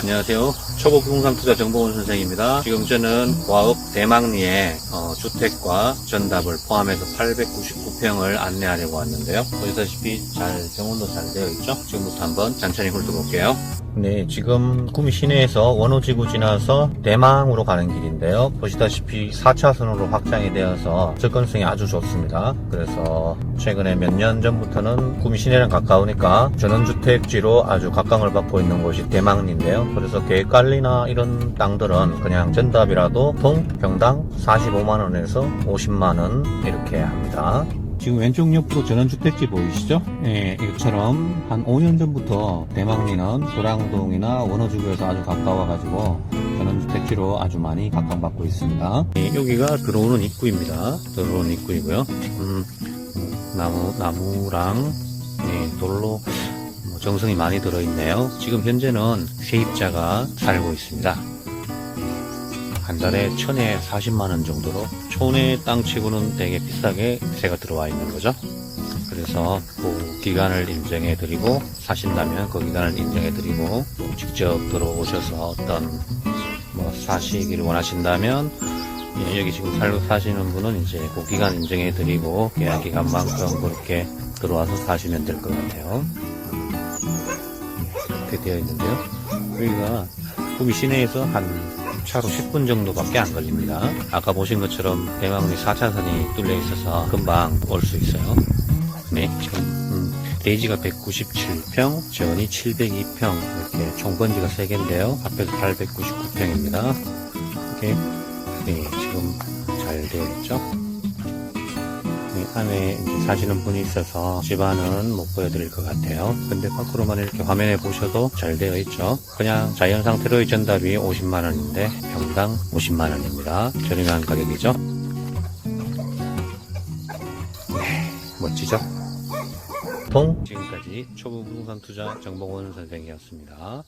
안녕하세요. 초보 부동산 투자 정보원 선생입니다. 지금 저는 과업 대망리에 어, 주택과 전답을 포함해서 899평을 안내하려고 왔는데요. 보시다시피 잘 정원도 잘 되어 있죠. 지금부터 한번 천천히 훑어볼게요. 네, 지금 구미 시내에서 원호지구 지나서 대망으로 가는 길인데요. 보시다시피 4차선으로 확장이 되어서 접근성이 아주 좋습니다. 그래서 최근에 몇 년 전부터는 구미 시내랑 가까우니까 전원주택지로 아주 각광을 받고 있는 곳이 대망리인데요. 그래서 계획관리나 이런 땅들은 그냥 전답이라도 통 평당 45만원에서 50만원 이렇게 합니다. 지금 왼쪽 옆으로 전원주택지 보이시죠? 예, 이것처럼 한 5년 전부터 대망리는 도량동이나 원호지구에서 아주 가까워가지고 전원주택지로 아주 많이 각광받고 있습니다. 예, 여기가 들어오는 입구입니다. 들어오는 입구이고요. 음, 나무, 나무랑 예, 돌로 뭐 정성이 많이 들어있네요. 지금 현재는 세입자가 살고 있습니다. 한 달에 천에 40만원 정도로 촌의 땅치고는 되게 비싸게 세가 들어와 있는 거죠. 그래서 그 기간을 인정해 드리고 사신다면 그 기간을 인정해 드리고 직접 들어오셔서 어떤 뭐 사시기를 원하신다면 예, 여기 지금 살고 사시는 분은 이제 그 기간 인정해 드리고 계약 기간만큼 그렇게 들어와서 사시면 될 것 같아요. 이렇게 되어 있는데요. 여기가 구미 시내에서 한 차로 10분 정도밖에 안 걸립니다. 아까 보신 것처럼 대망리 4차선이 뚫려 있어서 금방 올 수 있어요. 네, 지금 음, 대지가 197평, 전이 702평 이렇게 총 번지가 3개인데요. 앞에서 899평입니다. 이렇게 네, 지금 잘 되어 있죠. 네, 안에 사시는 분이 있어서 집안은 못 보여드릴 것 같아요. 근데 밖으로만 이렇게 화면에 보셔도 잘 되어 있죠. 그냥 자연 상태로의 전답이 50만원인데 평당 50만원입니다. 저렴한 가격이죠. 네, 멋지죠? 통 지금까지 초보 부동산 투자 정봉원 선생이었습니다.